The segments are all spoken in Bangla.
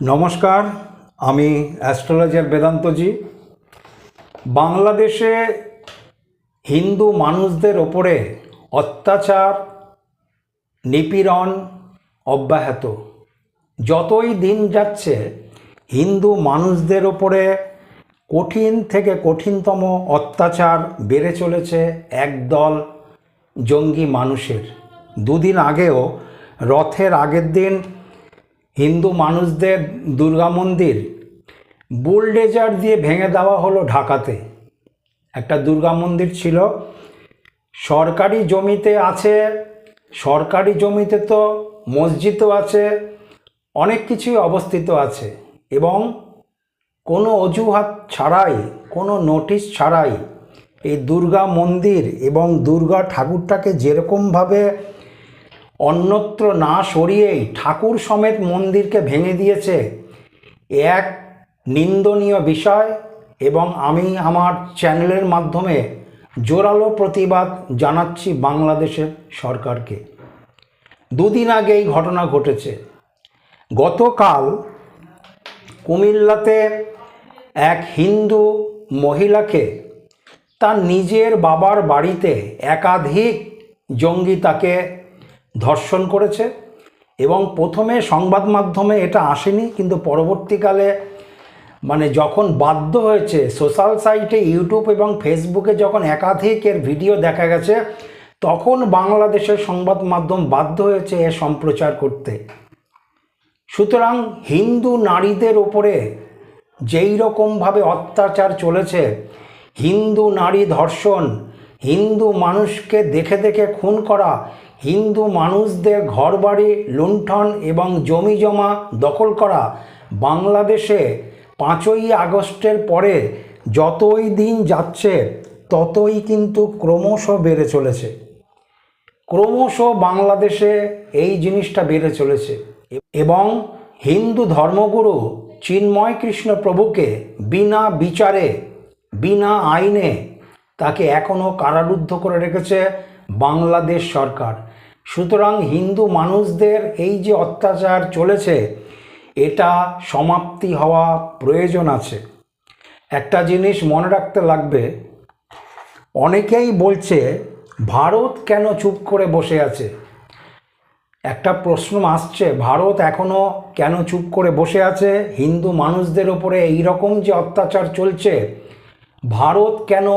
নমস্কার, আমি অ্যাস্ট্রোলজার বেদান্তজি। বাংলাদেশে হিন্দু মানুষদের ওপরে অত্যাচার, নিপীড়ন অব্যাহত। যতই দিন যাচ্ছে, হিন্দু মানুষদের ওপরে কঠিন থেকে কঠিনতম অত্যাচার বেড়ে চলেছে একদল জঙ্গি মানুষের। দুদিন আগেও, রথের আগের দিন হিন্দু মানুষদের দুর্গা মন্দির বুলডেজার দিয়ে ভেঙে দেওয়া হলো ঢাকাতে। একটা দুর্গা মন্দির ছিল। সরকারি জমিতে আছে, সরকারি জমিতে তো মসজিদও আছে, অনেক কিছুই অবস্থিত আছে এবং কোনো অজুহাত ছাড়াই, কোনো নোটিশ ছাড়াই এই দুর্গা মন্দির এবং দুর্গা ঠাকুরটাকে যেরকমভাবে অন্যত্র না সরিয়েই ঠাকুর সমেত মন্দিরকে ভেঙে দিয়েছে। এক নিন্দনীয় বিষয় এবং আমি আমার চ্যানেলের মাধ্যমে জোরালো প্রতিবাদ জানাচ্ছি বাংলাদেশের সরকারকে। দুদিন আগে এই ঘটনা ঘটেছে। গতকাল কুমিল্লাতে এক হিন্দু মহিলাকে তার নিজের বাবার বাড়িতে একাধিক জঙ্গি তাকে ধর্ষণ করেছে এবং প্রথমে সংবাদ মাধ্যমে এটা আসেনি, কিন্তু পরবর্তীকালে মানে যখন বাধ্য হয়েছে সোশ্যাল সাইটে ইউটিউব এবং ফেসবুকে যখন একাধিক এর ভিডিও দেখা গেছে, তখন বাংলাদেশের সংবাদ মাধ্যম বাধ্য হয়েছে এ সম্প্রচার করতে। সুতরাং হিন্দু নারীদের ওপরে যেই রকমভাবে অত্যাচার চলেছে, হিন্দু নারী ধর্ষণ, হিন্দু মানুষকে দেখে দেখে খুন করা হিন্দু মানুষদের ঘরবাড়ি, লুণ্ঠন এবং জমি জমা দখল করা বাংলাদেশে পাঁচই আগস্টের পরে যতই দিন যাচ্ছে, ততই কিন্তু ক্রমশ বেড়ে চলেছে। ক্রমশ বাংলাদেশে এই জিনিসটা বেড়ে চলেছে এবং হিন্দু ধর্মগুরু চিন্ময় কৃষ্ণ প্রভুকে বিনা বিচারে, বিনা আইনে তাকে এখনও কারারুদ্ধ করে রেখেছে বাংলাদেশ সরকার। সুতরাং হিন্দু মানুষদের এই যে অত্যাচার চলেছে, এটা সমাপ্তি হওয়া প্রয়োজন আছে। একটা জিনিস মনে রাখতে লাগবে, অনেকেই বলছে, ভারত কেন চুপ করে বসে আছে? একটা প্রশ্ন আসছে, ভারত এখনও কেন চুপ করে বসে আছে? হিন্দু মানুষদের ওপরে এই রকম যে অত্যাচার চলছে, ভারত কেন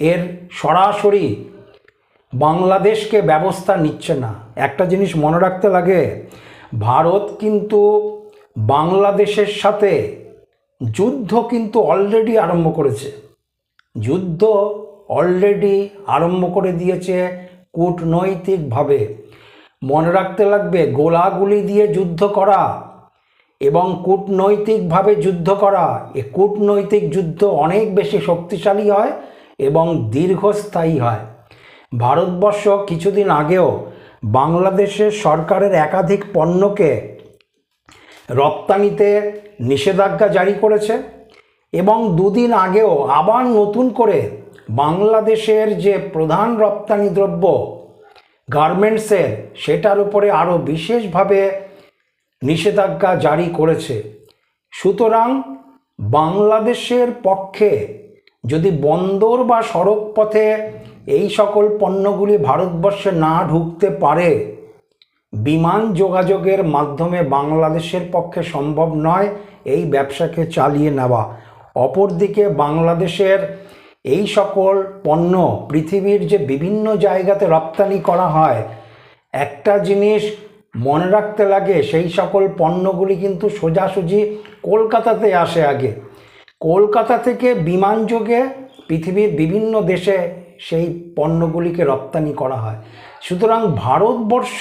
এর সরাসরি বাংলাদেশকে ব্যবস্থা নিচ্ছে না। একটা জিনিস মনে রাখতে লাগে, ভারত কিন্তু বাংলাদেশের সাথে যুদ্ধ কিন্তু অলরেডি আরম্ভ করেছে। যুদ্ধ অলরেডি আরম্ভ করে দিয়েছে কূটনৈতিকভাবে। মনে রাখতে লাগবে, গোলাগুলি দিয়ে যুদ্ধ করা এবং কূটনৈতিকভাবে যুদ্ধ করা, এ কূটনৈতিক যুদ্ধ অনেক বেশি শক্তিশালী হয় এবং দীর্ঘস্থায়ী হয়। ভারতবর্ষ কিছুদিন আগেও বাংলাদেশের সরকারের একাধিক পণ্যকে রপ্তানিতে নিষেধাজ্ঞা জারি করেছে এবং দুদিন আগেও আবার নতুন করে বাংলাদেশের যে প্রধান রপ্তানি দ্রব্য গার্মেন্টসের, সেটার উপরে আরও বিশেষভাবে নিষেধাজ্ঞা জারি করেছে। সুতরাং বাংলাদেশের পক্ষে যদি বন্দর বা সড়ক পথে এই সকল পণ্যগুলি ভারতবর্ষে না ঢুকতে পারে। বিমান যোগাযোগের মাধ্যমে বাংলাদেশের পক্ষে সম্ভব নয় এই ব্যবসাকে চালিয়ে নেওয়া। অপরদিকে বাংলাদেশের এই সকল পণ্য পৃথিবীর যে বিভিন্ন জায়গাতে রপ্তানি করা হয়, একটা জিনিস মনে রাখতে লাগে, সেই সকল পণ্যগুলি কিন্তু সোজাসুজি কলকাতাতে আসে আগে। কলকাতা থেকে বিমান যোগে পৃথিবীর বিভিন্ন দেশে সেই পণ্যগুলিকে রপ্তানি করা হয়। সুতরাং ভারতবর্ষ,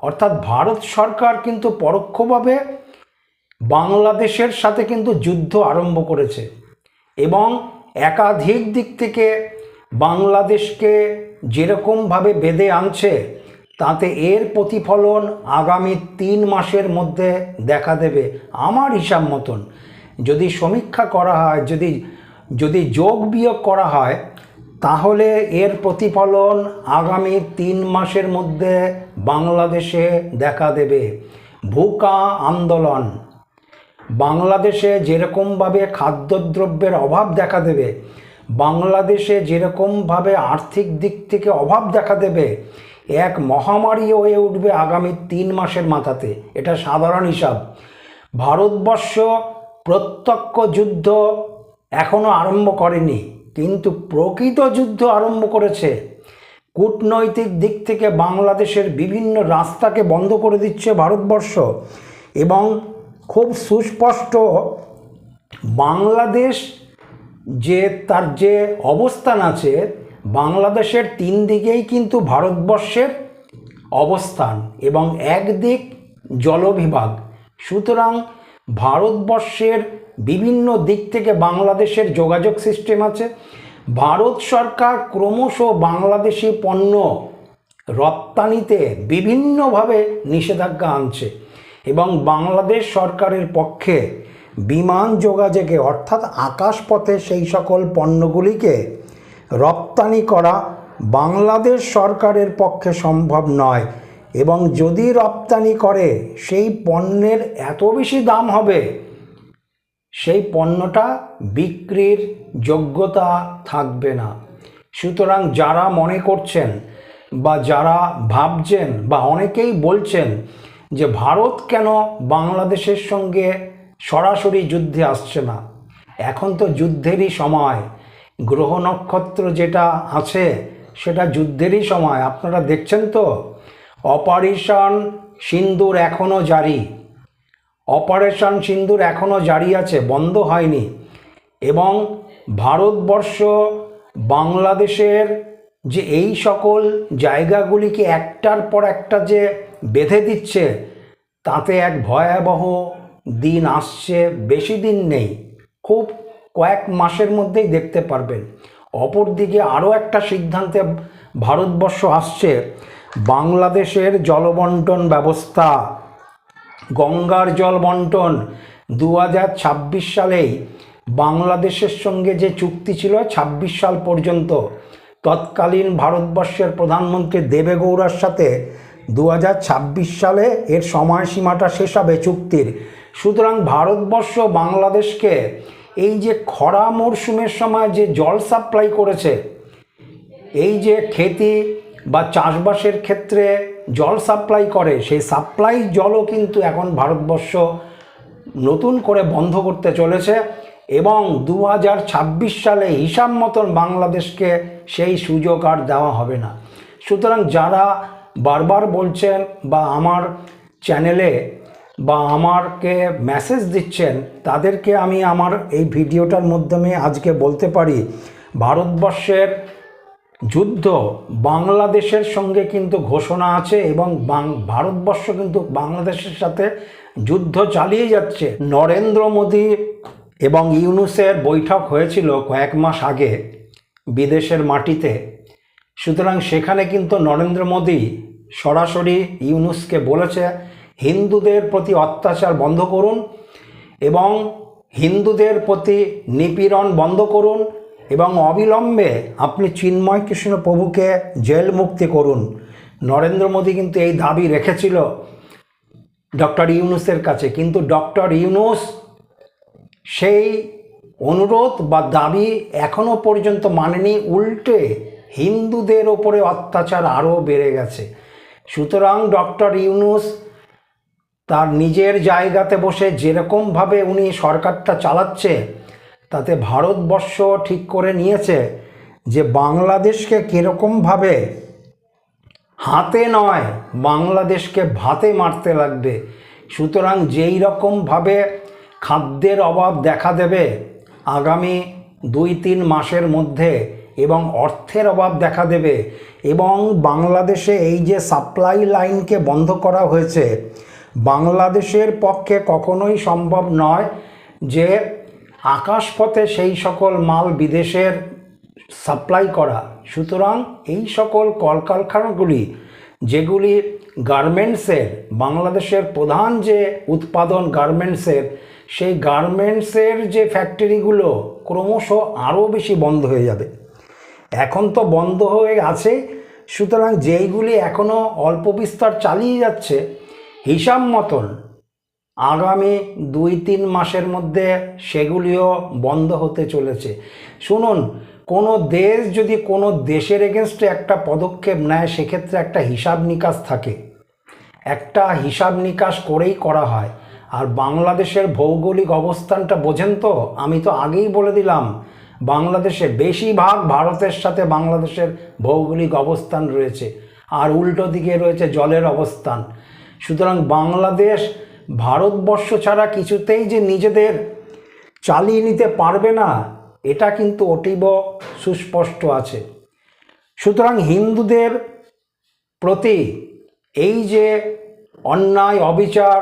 অর্থাৎ ভারত সরকার কিন্তু পরোক্ষভাবে বাংলাদেশের সাথে কিন্তু যুদ্ধ আরম্ভ করেছে এবং একাধিক দিক থেকে বাংলাদেশকে যেরকমভাবে বেঁধে আনছে, তাতে এর প্রতিফলন আগামী তিন মাসের মধ্যে দেখা দেবে আমার হিসাব মতন। যদি সমীক্ষা করা হয়, যদি যদি যোগ বিয়োগ করা হয় তাহলে এর প্রতিফলন আগামী তিন মাসের মধ্যে বাংলাদেশে দেখা দেবে। ভুকা আন্দোলন। বাংলাদেশে যেরকমভাবে খাদ্যদ্রব্যের অভাব দেখা দেবে, বাংলাদেশে যেরকমভাবে আর্থিক দিক থেকে অভাব দেখা দেবে, এক মহামারী হয়ে উঠবে আগামী তিন মাসের মাথাতে। এটা সাধারণ হিসাব। ভারতবর্ষ প্রত্যক্ষ যুদ্ধ এখনও আরম্ভ করেনি। কিন্তু প্রকৃত যুদ্ধ আরম্ভ করেছে। কূটনৈতিক দিক থেকে বাংলাদেশের বিভিন্ন রাস্তাকে বন্ধ করে দিচ্ছে ভারতবর্ষ এবং খুব সুস্পষ্ট বাংলাদেশ যে তার যে অবস্থান আছে, বাংলাদেশের তিন দিকেই কিন্তু ভারতবর্ষের অবস্থান এবং একদিক জলবিভাগ। সুতরাং ভারতবর্ষের বিভিন্ন দিক থেকে বাংলাদেশের যোগাযোগ সিস্টেম আছে। ভারত সরকার ক্রমশ বাংলাদেশি পণ্য রপ্তানিতে বিভিন্নভাবে নিষেধাজ্ঞা আনছে এবং বাংলাদেশ সরকারের পক্ষে বিমান যোগাযোগে অর্থাৎ আকাশপথে সেই সকল পণ্যগুলিকে রপ্তানি করা বাংলাদেশ সরকারের পক্ষে সম্ভব নয় এবং যদি রপ্তানি করে, সেই পণ্যের এত বেশি দাম হবে সেই পণ্যটা বিক্রির যোগ্যতা থাকবে না। সুতরাং যারা মনে করছেন বা যারা ভাবছেন বা অনেকেই বলছেন যে ভারত কেন বাংলাদেশের সঙ্গে সরাসরি যুদ্ধে আসছে না, এখন তো যুদ্ধেরই সময়। গ্রহ নক্ষত্র যেটা আছে সেটা যুদ্ধেরই সময়, আপনারা দেখছেন তো? অপারেশন সিন্দুর এখনও জারি। অপারেশন সিন্দুর এখনও জারি আছে, বন্ধ হয়নি। এবং ভারতবর্ষ বাংলাদেশের যে এই সকল জায়গাগুলিকে একটার পর একটা যে বেঁধে দিচ্ছে, তাতে এক ভয়াবহ দিন আসছে, বেশি দিন নেই। খুব কয়েক মাসের মধ্যেই দেখতে পারবেন। অপরদিকে আরও একটা সিদ্ধান্তে ভারতবর্ষ আসছে, বাংলাদেশের জলবন্টন ব্যবস্থা গঙ্গার জল বন্টন। দু হাজার ছাব্বিশ সালেই বাংলাদেশের সঙ্গে যে চুক্তি ছিল ছাব্বিশ সাল পর্যন্ত, তৎকালীন ভারতবর্ষের প্রধানমন্ত্রী দেবেগৌড়ার সাথে দু হাজার ছাব্বিশ সালে এর সময়সীমাটা শেষ হবে চুক্তির। সুতরাং ভারতবর্ষ বাংলাদেশকে এই যে খরা মরশুমের সময় যে জল সাপ্লাই করেছে, এই যে খেতি বা চাষবাসের ক্ষেত্রে জল সাপ্লাই করে, সেই সাপ্লাই জলও কিন্তু এখন ভারতবর্ষ নতুন করে বন্ধ করতে চলেছে এবং দু হাজার ছাব্বিশ সালে হিসাব মতন বাংলাদেশকে সেই সুযোগ আর দেওয়া হবে না। সুতরাং যারা বারবার বলছেন বা আমার চ্যানেলে বা আমারকে মেসেজ দিচ্ছেন, তাদেরকে আমি আমার এই ভিডিওটার মাধ্যমে আজকে বলতে পারি, ভারতবর্ষের যুদ্ধ বাংলাদেশের সঙ্গে কিন্তু ঘোষণা আছে এবং ভারতবর্ষ কিন্তু বাংলাদেশের সাথে যুদ্ধ চালিয়ে যাচ্ছে। নরেন্দ্র মোদী এবং ইউনুসের বৈঠক হয়েছিল কয়েক মাস আগে বিদেশের মাটিতে। সুতরাং সেখানে কিন্তু নরেন্দ্র মোদী সরাসরি ইউনুসকে বলেছে, হিন্দুদের প্রতি অত্যাচার বন্ধ করুন এবং হিন্দুদের প্রতি নিপীড়ন বন্ধ করুন এবং অবিলম্বে আপনি চিন্ময় কৃষ্ণ প্রভুকে জেল মুক্তি করুন। নরেন্দ্র মোদী কিন্তু এই দাবি রেখেছিল ডক্টর ইউনুসের কাছে। কিন্তু ডক্টর ইউনুস সেই অনুরোধ বা দাবি এখনও পর্যন্ত মানেনি, উল্টে হিন্দুদের ওপরে অত্যাচার আরও বেড়ে গেছে। সুতরাং ডক্টর ইউনুস তার নিজের জায়গাতে বসে যেরকমভাবে উনি সরকারটা চালাচ্ছে তাতে ভারতবর্ষ ঠিক করে নিয়েছে যে বাংলাদেশকে কীরকমভাবে হাতে নয়, বাংলাদেশকে ভাতে মারতে লাগবে। সুতরাং যেই রকমভাবে খাদ্যের অভাব দেখা দেবে আগামী দুই তিন মাসের মধ্যে এবং অর্থের অভাব দেখা দেবে এবং বাংলাদেশে এই যে সাপ্লাই লাইনকে বন্ধ করা হয়েছে, বাংলাদেশের পক্ষে কখনোই সম্ভব নয় যে আকাশপথে সেই সকল মাল বিদেশের সাপ্লাই করা। সুতরাং এই সকল কলকারখানাগুলি, যেগুলি গার্মেন্টসের, বাংলাদেশের প্রধান যে উৎপাদন গার্মেন্টসের, সেই গার্মেন্টসের যে ফ্যাক্টরিগুলো ক্রমশ আরও বেশি বন্ধ হয়ে যাবে। এখন তো বন্ধ হয়ে আছে, সুতরাং যেইগুলি এখনও অল্প বিস্তার চালিয়ে যাচ্ছে, হিসাব মতন আগামী দুই তিন মাসের মধ্যে সেগুলিও বন্ধ হতে চলেছে। শুনুন, কোনো দেশ যদি কোনো দেশের এগেনস্টে একটা পদক্ষেপ নেয়, সেক্ষেত্রে একটা হিসাব নিকাশ থাকে। একটা হিসাব নিকাশ করেই করা হয়। আর বাংলাদেশের ভৌগোলিক অবস্থানটা বোঝেন তো? আমি তো আগেই বলে দিলাম, বাংলাদেশে বেশিরভাগ ভারতের সাথে বাংলাদেশের ভৌগোলিক অবস্থান রয়েছে। আর উল্টো দিকে রয়েছে জলের অবস্থান। সুতরাং বাংলাদেশ ভারতবর্ষ ছাড়া কিছুতেই যে নিজেদের চালিয়ে নিতে পারবে না, এটা কিন্তু অতীব সুস্পষ্ট আছে। সুতরাং হিন্দুদের প্রতি এই যে অন্যায়, অবিচার,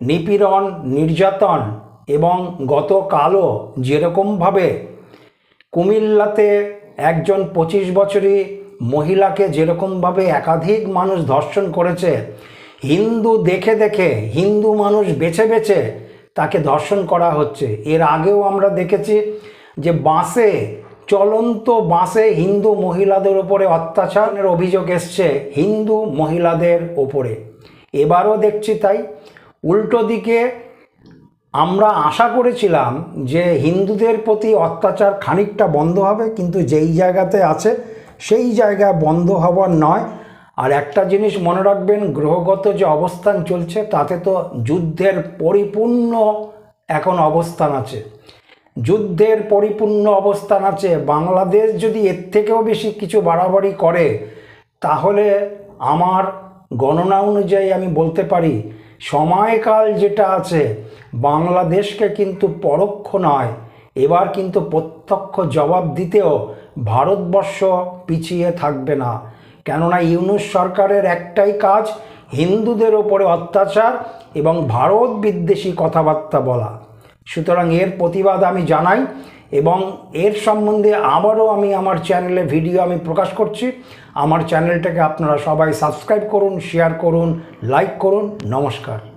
নিপীড়ন, নির্যাতন এবং গতকালও যেরকমভাবে কুমিল্লাতে একজন পঁচিশ বছরই মহিলাকে যেরকমভাবে একাধিক মানুষ ধর্ষণ করেছে হিন্দু দেখে দেখে, হিন্দু মানুষ বেছে বেছে তাকে ধর্ষণ করা হচ্ছে। এর আগেও আমরা দেখেছি যে বাসে চলন্ত বাসে হিন্দু মহিলাদের ওপরে অত্যাচারের অভিযোগ এসছে হিন্দু মহিলাদের ওপরে এবারও দেখছি তাই। উল্টো দিকে আমরা আশা করেছিলাম যে হিন্দুদের প্রতি অত্যাচার খানিকটা বন্ধ হবে, কিন্তু যেই জায়গাতে আছে, সেই জায়গা বন্ধ হওয়ার নয়। আর একটা জিনিস মনে রাখবেন, গ্রহগত যে অবস্থান চলছে, তাতে তো যুদ্ধের পরিপূর্ণ এখন অবস্থান আছে। যুদ্ধের পরিপূর্ণ অবস্থান আছে। বাংলাদেশ যদি এর থেকেও বেশি কিছু বাড়াবাড়ি করে, তাহলে আমার গণনা অনুযায়ী আমি বলতে পারি, সময়কাল যেটা আছে, বাংলাদেশকে কিন্তু পরোক্ষ নয়। এবার কিন্তু প্রত্যক্ষ জবাব দিতেও ভারতবর্ষ পিছিয়ে থাকবে না। কেননা ইউনুস সরকারের একটাই কাজ হিন্দুদের ওপরে অত্যাচার এবং ভারত বিদ্বেষী কথাবার্তা বলা। সুতরাং এর প্রতিবাদ আমি জানাই এবং এর সম্বন্ধে আবারও আমি আমার চ্যানেলে ভিডিও আমি প্রকাশ করছি। আমার চ্যানেলটাকে আপনারা সবাই সাবস্ক্রাইব করুন, শেয়ার করুন, লাইক করুন। নমস্কার।